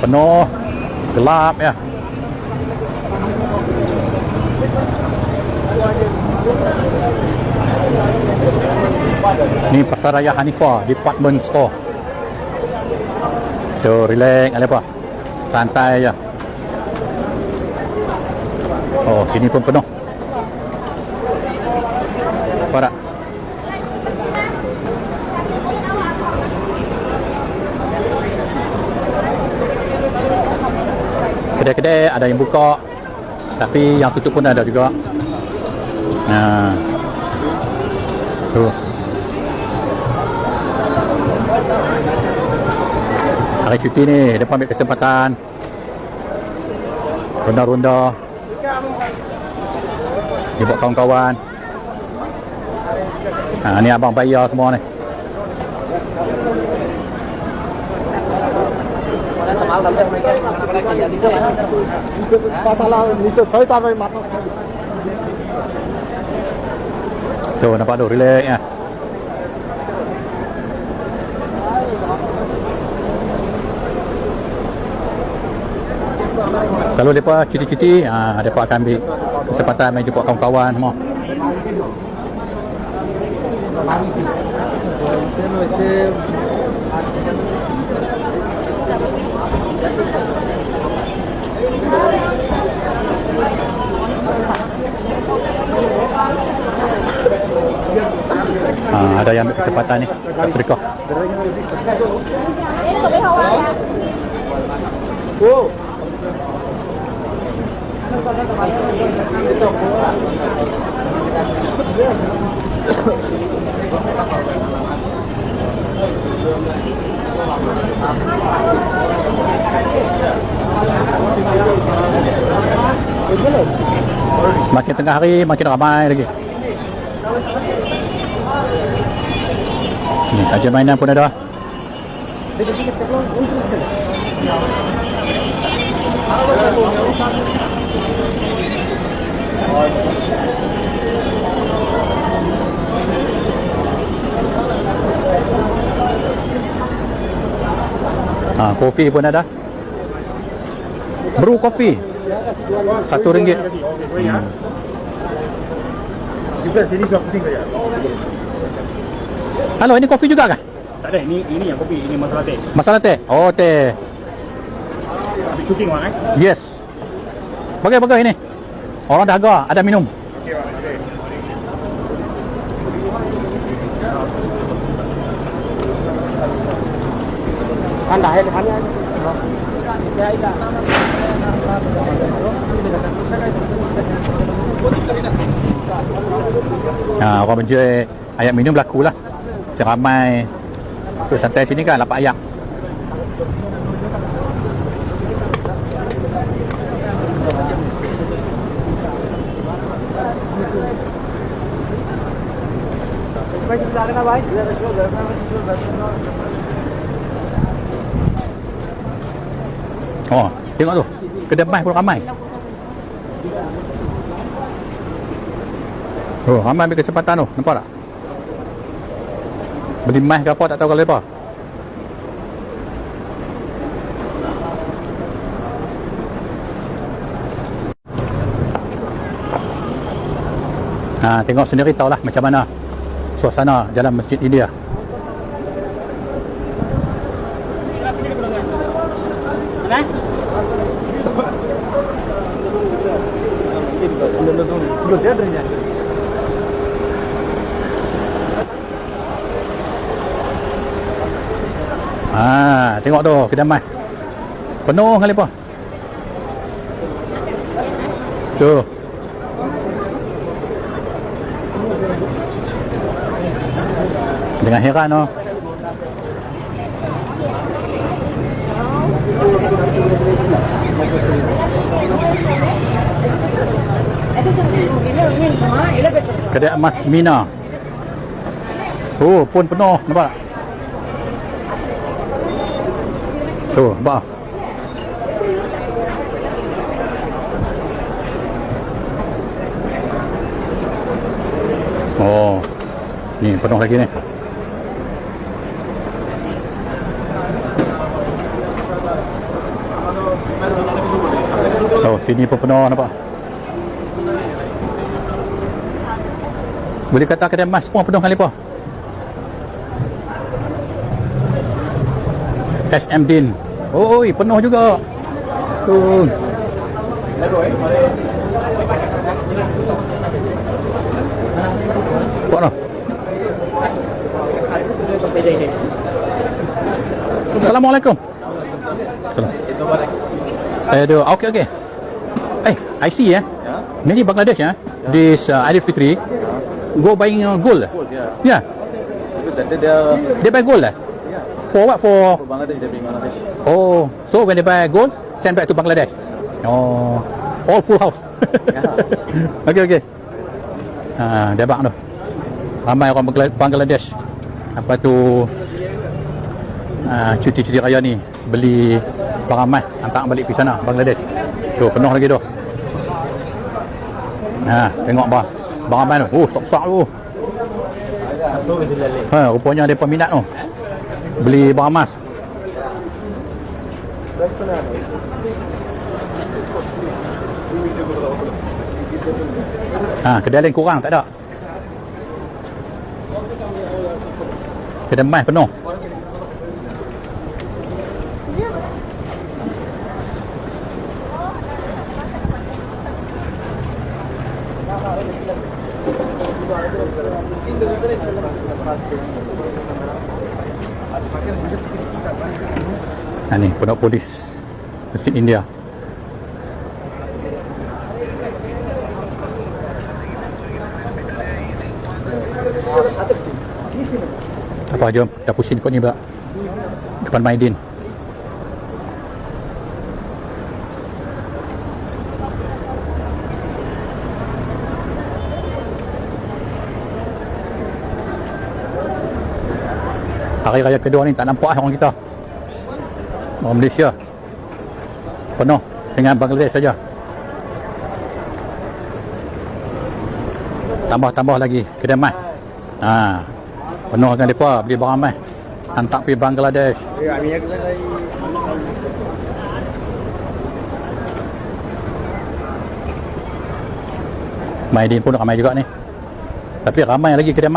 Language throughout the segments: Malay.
penuh gelap ya. Ni pasar raya Hanifah department store. Tu relax ada apa santai aja oh sini pun penuh. Apa tak kedai-kedai ada yang buka. Tapi yang tutup pun ada juga. Nah tu. Hari cuti ni depan ambil kesempatan. Ronda-ronda. Dia buat kawan-kawan. Ha, ni abang bayar semua ni Masalah ni saya tak main mata. tu nampak tu relax ya Selalu mereka cuti-cuti, ha, mereka akan ambil kesempatan main jumpa kawan-kawan semua. Ada yang ambil kesempatan ni, tak sedekah. Makin tengah hari, makin ramai lagi. Ni, kajian mainan pun ada. Ah, kopi pun ada. Brew kopi. Satu ringgit. Hmm. Juga sini suap pusing saja. Halo, ini kopi juga kah? Tak ada, ini ini yang kopi, ini masalah teh. Masalah teh? Oh, teh. Habis syuting bang eh. Yes. Bagai-bagai ini. Orang dah agak ada minum. Anda hai depannya. Ya, iya. Ha, orang menjual ayam minum berlaku lah. Ramai. Tu santai sini kan dapat ayam. Oh, tengok tu. Kedai mai pun ramai. Oh, ramai ambil kesempatan tu. Nampak tak? Beli mai ke apa tak tahu kalau apa. Ha, tengok sendiri tahulah macam mana suasana dalam masjid India. Belum dia ada tengok tu kedai mai. Penuh kali apa? Tu. Dengan heran tu. Kedai emas Mina. Oh, pun penuh. Nampak tak? Tu, nampak? Oh. Ni penuh lagi ni. Oh, sini pun penuh nampak. Boleh kata kedai emas semua penuh kali apa? SM Din. Oh, oi, penuh juga. Oh. Kok noh? Assalamualaikum. Eh, Aduh, okay, okay. Eh, I see ya. Many Bangladesh ya. This uh, Idul Fitri go buying uh, gold. Gold, yeah. Yeah, they are they buy gold. eh? Yeah. For what? For For Bangladesh, they bring Bangladesh. oh, so when they buy gold, send back to Bangladesh. Oh, all full house. okay, okay. Ah, dia tu. Ramai orang Bangla- Bangladesh. Apa tu? Ah, cuti-cuti raya ni beli barang emas hantar balik pergi sana Bangladesh. Tu penuh lagi tu. Ha, tengok bang. Barang emas tu. Oh, sok-sok tu. Ha, rupanya ada peminat tu. Beli barang emas. Ha, kedai lain kurang tak ada. Kedai emas penuh. Ha ni, penuh polis Masjid India. Apa jom, dah pusing kau ni pula. Depan Maidin. Hari raya kedua ni tak nampak lah orang kita. Orang Malaysia. Penuh dengan Bangladesh saja. Tambah-tambah lagi kedai emas. Ha. Penuh dengan mereka beli barang emas. Hantar pergi Bangladesh. Ya. Maidin pun ramai juga ni. Tapi ramai lagi kedai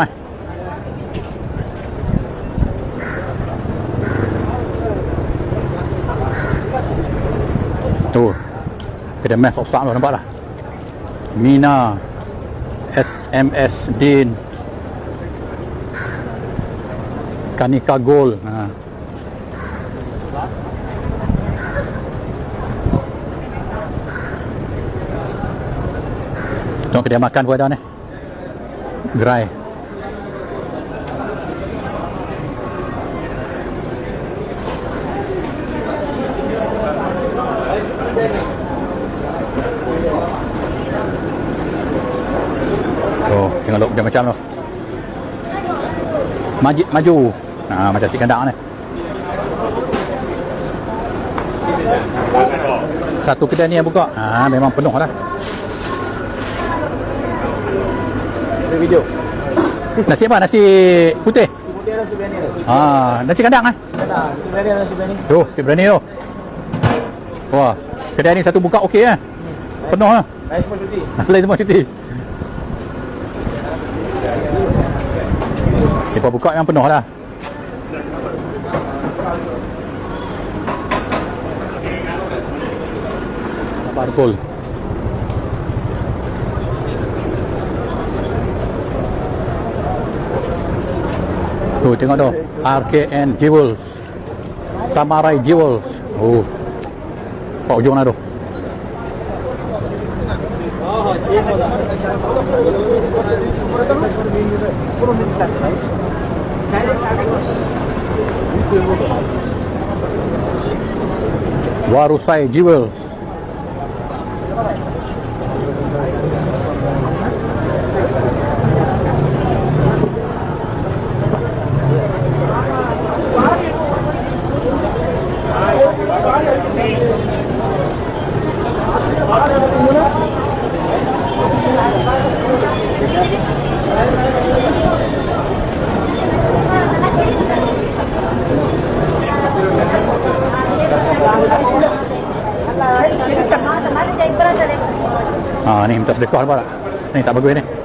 Tu. Kedai emas sok-sok tu nampak lah. Mina. SMS Din. Kanika Gold. Ha. Tengok kedai makan pun ada ni. Gerai. Oh, tengok lok dia macam tu. Majid maju. Nah, macam si kandang ni. Satu kedai ni yang buka. Ah, memang penuh lah. Ada video. Nasi apa? Nasi putih. Kemudian nasi nasi. Ah, nasi kandang ah. Nah, nasi nasi biryani. Tu, si berani tu. Wah, kedai ni satu buka okey ah. Penuh ah. Lain semua cuti. Lain semua cuti. Lepas buka yang penuh lah. Apa Arkul? Tu tengok tu. RKN Jewels. Tamarai Jewels. Oh. Pak ujung lah tu. Warusai Jewels. Ah, sedekah nampak tak? Ni tak bagus ni.